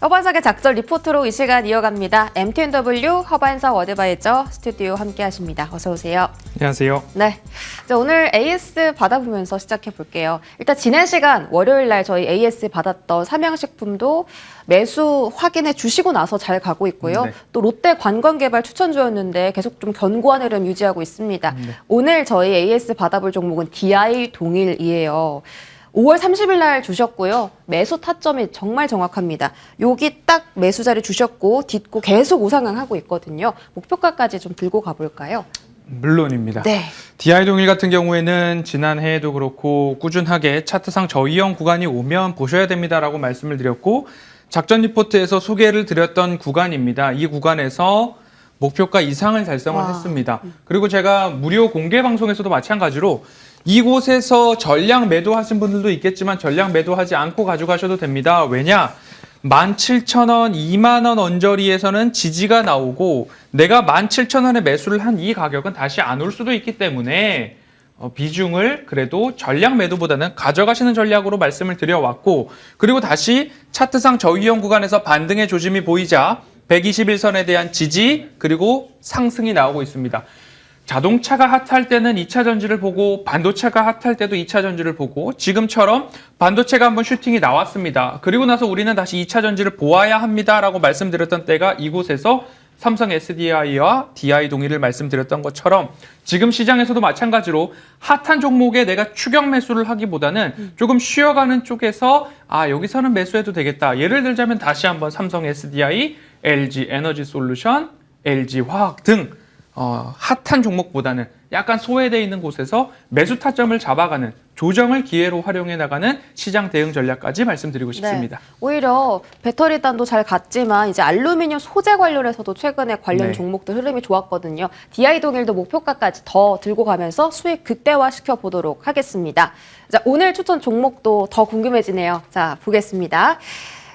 허반석의 작전 리포트로 이 시간 이어갑니다. MTNW 허반석 워드바이저 스튜디오 함께 하십니다. 어서 오세요. 안녕하세요. 네. 자, 오늘 AS 받아보면서 시작해 볼게요. 일단 지난 시간 월요일 날 저희 AS 받았던 삼양식품도 매수 확인해 주시고 나서 잘 가고 있고요. 네. 또 롯데 관광개발 추천주였는데 계속 좀 견고한 흐름 유지하고 있습니다. 오늘 저희 AS 받아볼 종목은 DI 동일이에요. 5월 30일 날 주셨고요. 매수 타점이 정말 정확합니다. 여기 딱 매수 자리 주셨고 딛고 계속 우상향하고 있거든요. 목표가까지 좀 들고 가볼까요? 물론입니다. 네. DI 동일 같은 경우에는 지난해에도 그렇고 꾸준하게 차트상 저이형 구간이 오면 보셔야 됩니다라고 말씀을 드렸고 작전 리포트에서 소개를 드렸던 구간입니다. 이 구간에서 목표가 이상을 달성을 와. 했습니다. 그리고 제가 무료 공개 방송에서도 마찬가지로 이곳에서 전량 매도하신 분들도 있겠지만 전량 매도하지 않고 가져가셔도 됩니다. 왜냐? 17,000원, 2만원 언저리에서는 지지가 나오고 내가 17,000원에 매수를 한 이 가격은 다시 안 올 수도 있기 때문에 어, 비중을 그래도 전량 매도보다는 가져가시는 전략으로 말씀을 드려왔고 그리고 다시 차트상 저위험 구간에서 반등의 조짐이 보이자 121선에 대한 지지 그리고 상승이 나오고 있습니다. 자동차가 핫할 때는 2차 전지를 보고 반도체가 핫할 때도 2차 전지를 보고 지금처럼 반도체가 한번 슈팅이 나왔습니다. 그리고 나서 우리는 다시 2차 전지를 보아야 합니다라고 말씀드렸던 때가 이곳에서 삼성 SDI와 DI 동의를 말씀드렸던 것처럼 지금 시장에서도 마찬가지로 핫한 종목에 내가 추격 매수를 하기보다는 조금 쉬어가는 쪽에서 아 여기서는 매수해도 되겠다. 예를 들자면 다시 한번 삼성 SDI, LG 에너지 솔루션, LG 화학 등 어, 핫한 종목보다는 약간 소외되어 있는 곳에서 매수 타점을 잡아가는 조정을 기회로 활용해 나가는 시장 대응 전략까지 말씀드리고 싶습니다. 네. 오히려 배터리단도 잘 갔지만 이제 알루미늄 소재 관련해서도 최근에 관련 네. 종목들 흐름이 좋았거든요. DI 동일도 목표가까지 더 들고 가면서 수익 극대화 시켜 보도록 하겠습니다. 자, 오늘 추천 종목도 더 궁금해지네요. 자, 보겠습니다.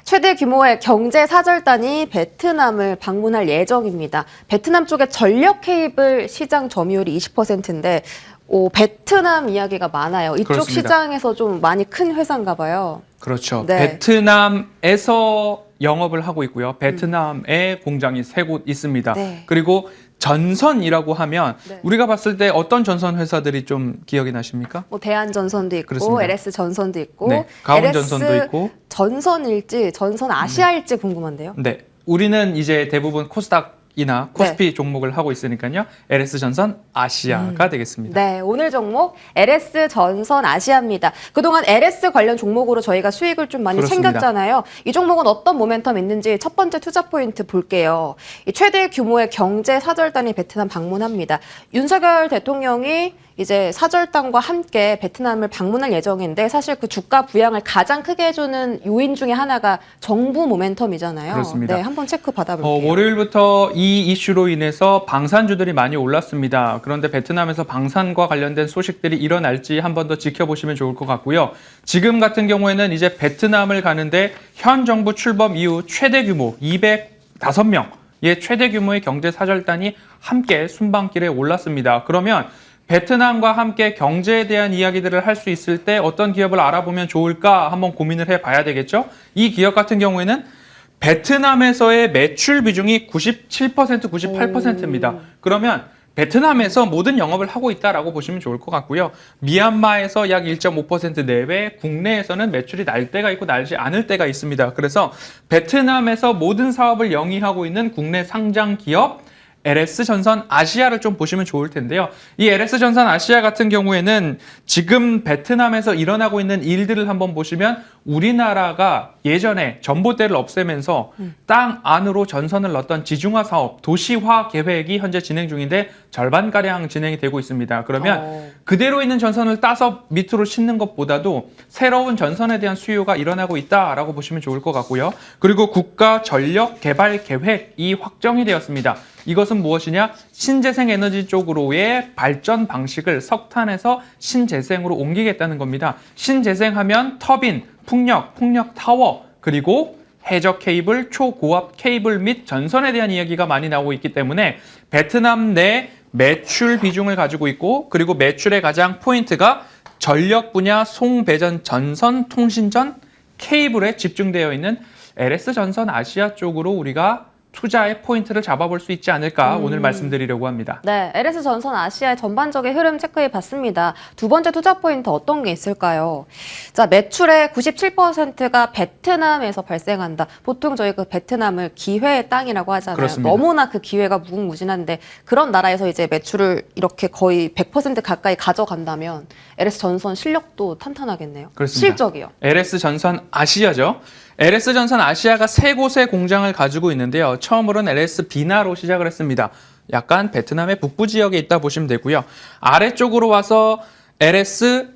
최대 규모의 경제 사절단이 베트남을 방문할 예정입니다. 베트남 쪽에 전력 케이블 시장 점유율이 20%인데 오, 베트남 이야기가 많아요. 이쪽 그렇습니다. 시장에서 좀 많이 큰 회사인가 봐요. 그렇죠. 네. 베트남에서 영업을 하고 있고요. 베트남에 공장이 세 곳 있습니다. 네. 그리고 전선이라고 하면 네. 우리가 봤을 때 어떤 전선 회사들이 좀 기억이 나십니까? 뭐 대한전선도 있고 그렇습니다. LS 전선도 있고 네, 가온전선도 있고. 전선일지 전선 아시아일지 궁금한데요. 네. 우리는 이제 대부분 코스닥 이나 코스피 종목을 하고 있으니까요. LS 전선 아시아가 되겠습니다. 네, 오늘 종목 LS 전선 아시아입니다. 그동안 LS 관련 종목으로 저희가 수익을 좀 많이 그렇습니다. 챙겼잖아요. 이 종목은 어떤 모멘텀 있는지 첫 번째 투자 포인트 볼게요. 이 최대 규모의 경제 사절단이 베트남 방문합니다. 윤석열 대통령이 이제 사절단과 함께 베트남을 방문할 예정인데 사실 그 주가 부양을 가장 크게 해주는 요인 중에 하나가 정부 모멘텀이잖아요. 그렇습니다. 네, 한번 체크 어, 받아볼게요. 월요일부터 이 이슈로 인해서 방산주들이 많이 올랐습니다. 그런데 베트남에서 방산과 관련된 소식들이 일어날지 한 번 더 지켜보시면 좋을 것 같고요. 지금 같은 경우에는 이제 베트남을 가는데 현 정부 출범 이후 최대 규모 205명의 최대 규모의 경제 사절단이 함께 순방길에 올랐습니다. 그러면 베트남과 함께 경제에 대한 이야기들을 할 수 있을 때 어떤 기업을 알아보면 좋을까 한번 고민을 해봐야 되겠죠. 이 기업 같은 경우에는 베트남에서의 매출 비중이 97% 98%입니다. 그러면 베트남에서 모든 영업을 하고 있다라고 보시면 좋을 것 같고요. 미얀마에서 약 1.5% 내외, 국내에서는 매출이 날 때가 있고 날지 않을 때가 있습니다. 그래서 베트남에서 모든 사업을 영위하고 있는 국내 상장 기업 LS 전선 아시아를 좀 보시면 좋을 텐데요. 이 LS 전선 아시아 같은 경우에는 지금 베트남에서 일어나고 있는 일들을 한번 보시면 우리나라가 예전에 전봇대를 없애면서 땅 안으로 전선을 넣었던 지중화 사업, 도시화 계획이 현재 진행 중인데 절반가량 진행이 되고 있습니다. 그러면 어. 그대로 있는 전선을 따서 밑으로 싣는 것보다도 새로운 전선에 대한 수요가 일어나고 있다라고 보시면 좋을 것 같고요. 그리고 국가 전력 개발 계획이 확정이 되었습니다. 이것은 무엇이냐? 신재생 에너지 쪽으로의 발전 방식을 석탄에서 신재생으로 옮기겠다는 겁니다. 신재생하면 터빈, 풍력, 풍력 타워, 그리고 해적 케이블, 초고압 케이블 및 전선에 대한 이야기가 많이 나오고 있기 때문에 베트남 내 매출 비중을 가지고 있고 그리고 매출의 가장 포인트가 전력 분야 송배전 전선 통신전 케이블에 집중되어 있는 LS 전선 아시아 쪽으로 우리가 투자의 포인트를 잡아볼 수 있지 않을까 오늘 말씀드리려고 합니다. 네, LS 전선 아시아의 전반적인 흐름 체크해 봤습니다. 두 번째 투자 포인트 어떤 게 있을까요? 자, 매출의 97%가 베트남에서 발생한다. 보통 저희 그 베트남을 기회의 땅이라고 하잖아요. 그렇습니다. 너무나 그 기회가 무궁무진한데 그런 나라에서 이제 매출을 이렇게 거의 100% 가까이 가져간다면 LS 전선 실력도 탄탄하겠네요. 그렇습니다. 실적이요. LS 전선 아시아죠. LS 전선 아시아가 세 곳의 공장을 가지고 있는데요. 처음으로는 LS 비나로 시작을 했습니다. 약간 베트남의 북부 지역에 있다 보시면 되고요. 아래쪽으로 와서 LS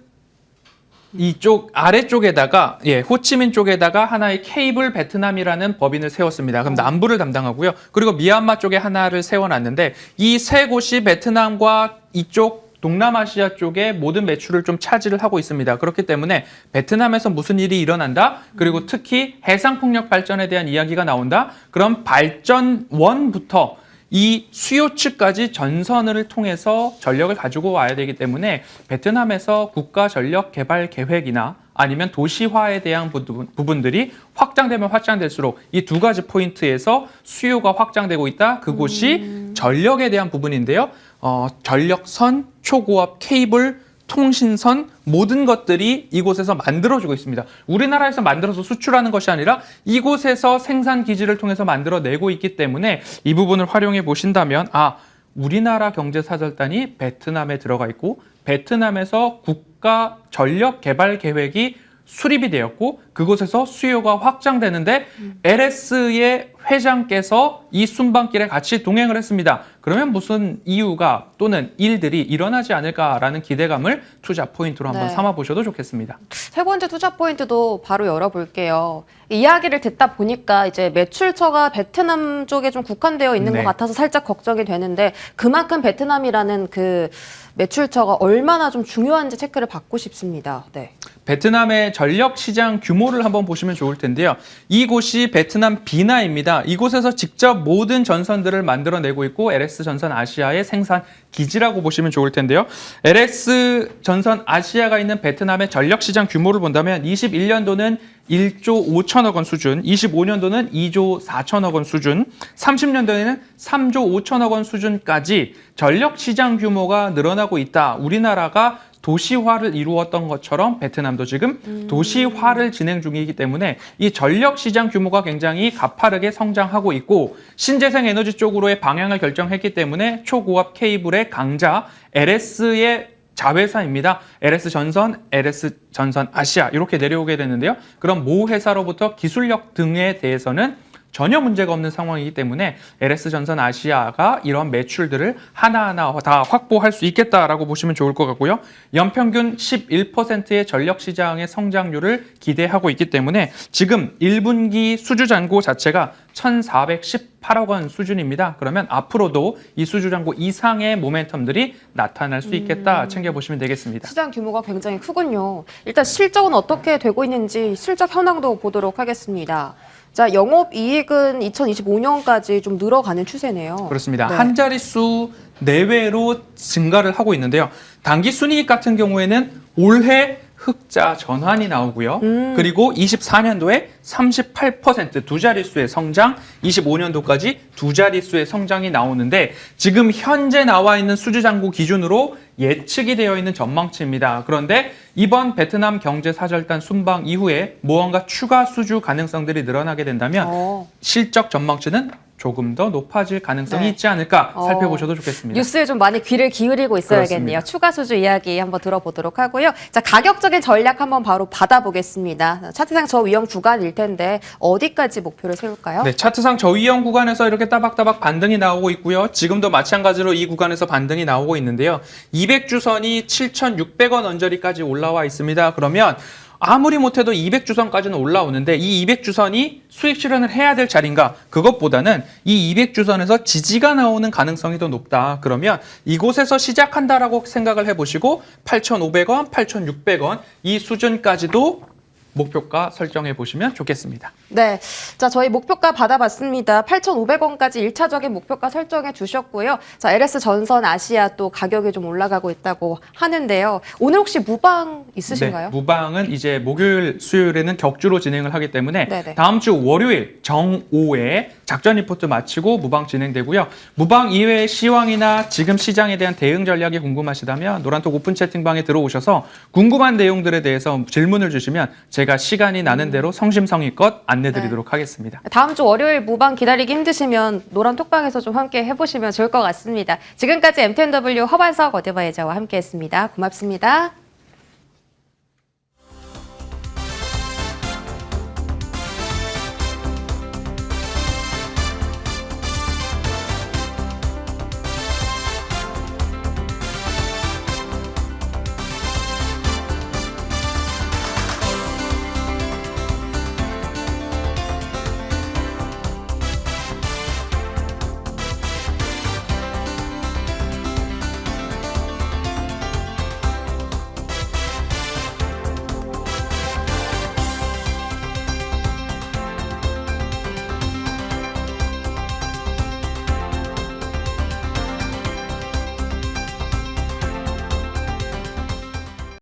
이쪽 아래쪽에다가 예 호치민 쪽에다가 하나의 케이블 베트남이라는 법인을 세웠습니다. 그럼 남부를 담당하고요. 그리고 미얀마 쪽에 하나를 세워놨는데 이 세 곳이 베트남과 이쪽 동남아시아 쪽에 모든 매출을 좀 차지를 하고 있습니다. 그렇기 때문에 베트남에서 무슨 일이 일어난다? 그리고 특히 해상폭력 발전에 대한 이야기가 나온다? 그럼 발전원부터 이 수요 측까지 전선을 통해서 전력을 가지고 와야 되기 때문에 베트남에서 국가 전력 개발 계획이나 아니면 도시화에 대한 부분- 부분 들이 확장되면 확장될수록 이 두 가지 포인트에서 수요가 확장되고 있다. 그곳이 전력에 대한 부분인데요. 어, 전력선, 초고압 케이블, 통신선 모든 것들이 이곳에서 만들어지고 있습니다. 우리나라에서 만들어서 수출하는 것이 아니라 이곳에서 생산 기지를 통해서 만들어내고 있기 때문에 이 부분을 활용해 보신다면 아 우리나라 경제사절단이 베트남에 들어가 있고 베트남에서 국 가 전력 개발 계획이 수립이 되었고 그곳에서 수요가 확장되는데 LS의 회장께서 이 순방길에 같이 동행을 했습니다. 그러면 무슨 이유가 또는 일들이 일어나지 않을까라는 기대감을 투자 포인트로 한번 네. 삼아 보셔도 좋겠습니다. 세 번째 투자 포인트도 바로 열어볼게요. 이야기를 듣다 보니까 이제 매출처가 베트남 쪽에 좀 국한되어 있는 네. 것 같아서 살짝 걱정이 되는데 그만큼 베트남이라는 그 매출처가 얼마나 좀 중요한지 체크를 받고 싶습니다. 네. 베트남의 전력 시장 규모를 한번 보시면 좋을 텐데요. 이곳이 베트남 비나입니다. 이곳에서 직접 모든 전선들을 만들어내고 있고 LS 전선 아시아의 생산 기지라고 보시면 좋을 텐데요. LS 전선 아시아가 있는 베트남의 전력 시장 규모를 본다면 21년도는 1조 5천억 원 수준, 25년도는 2조 4천억 원 수준, 30년도에는 3조 5천억 원 수준까지 전력 시장 규모가 늘어나고 있다. 우리나라가 도시화를 이루었던 것처럼 베트남도 지금 도시화를 진행 중이기 때문에 이 전력 시장 규모가 굉장히 가파르게 성장하고 있고 신재생 에너지 쪽으로의 방향을 결정했기 때문에 초고압 케이블의 강자 LS의 자회사입니다. LS 전선, LS 전선 아시아 이렇게 내려오게 되는데요. 그럼 모 회사로부터 기술력 등에 대해서는 전혀 문제가 없는 상황이기 때문에 LS 전선 아시아가 이런 매출들을 하나하나 다 확보할 수 있겠다라고 보시면 좋을 것 같고요. 연평균 11%의 전력 시장의 성장률을 기대하고 있기 때문에 지금 1분기 수주 잔고 자체가 1,418억 원 수준입니다. 그러면 앞으로도 이 수주 잔고 이상의 모멘텀들이 나타날 수 있겠다 챙겨보시면 되겠습니다. 시장 규모가 굉장히 크군요. 일단 실적은 어떻게 되고 있는지 실적 현황도 보도록 하겠습니다. 자, 영업 이익은 2025년까지 좀 늘어가는 추세네요. 그렇습니다. 네. 한 자릿수 내외로 증가를 하고 있는데요. 단기 순이익 같은 경우에는 올해 흑자 전환이 나오고요. 음. 그리고 24년도에 38%두 자릿수의 성장, 25년도까지 두 자릿수의 성장이 나오는데 지금 현재 나와 있는 수주 잔고 기준으로 예측이 되어 있는 전망치입니다. 그런데 이번 베트남 경제 사절단 순방 이후에 무언가 추가 수주 가능성들이 늘어나게 된다면 어. 실적 전망치는 조금 더 높아질 가능성이 네. 있지 않을까 어. 살펴보셔도 좋겠습니다. 뉴스에 좀 많이 귀를 기울이고 있어야겠네요. 그렇습니다. 추가 수주 이야기 한번 들어보도록 하고요. 자, 가격적인 전략 한번 바로 받아보겠습니다. 차트상 저위험 구간일 텐데 어디까지 목표를 세울까요? 네, 차트상 저위험 구간에서 이렇게 따박따박 반등이 나오고 있고요. 지금도 마찬가지로 이 구간에서 반등이 나오고 있는데요. 200주선이 7,600원 언저리까지 올라와 있습니다. 그러면 아무리 못해도 200주선까지는 올라오는데 이 200주선이 수익 실현을 해야 될 자리인가? 그것보다는 이 200주선에서 지지가 나오는 가능성이 더 높다. 그러면 이곳에서 시작한다라고 생각을 해보시고 8,500원, 8,600원 이 수준까지도 목표가 설정해 보시면 좋겠습니다. 네. 자, 저희 목표가 받아봤습니다. 8,500원까지 1차적인 목표가 설정해 주셨고요. 자, LS 전선 아시아 또 가격이 좀 올라가고 있다고 하는데요. 오늘 혹시 무방 있으신가요? 네, 무방은 이제 목요일, 수요일에는 격주로 진행을 하기 때문에 네네. 다음 주 월요일 정오에 작전 리포트 마치고 무방 진행되고요. 무방 이외의 시황이나 지금 시장에 대한 대응 전략이 궁금하시다면 노란톡 오픈 채팅방에 들어오셔서 궁금한 내용들에 대해서 질문을 주시면 제가 시간이 나는 대로 성심성의껏 안내드리도록 하겠습니다. 다음 주 월요일 무방 기다리기 힘드시면 노란 톡방에서 좀 함께 해보시면 좋을 것 같습니다. 지금까지 MTNW 허반석 어드바이저와 함께했습니다. 고맙습니다.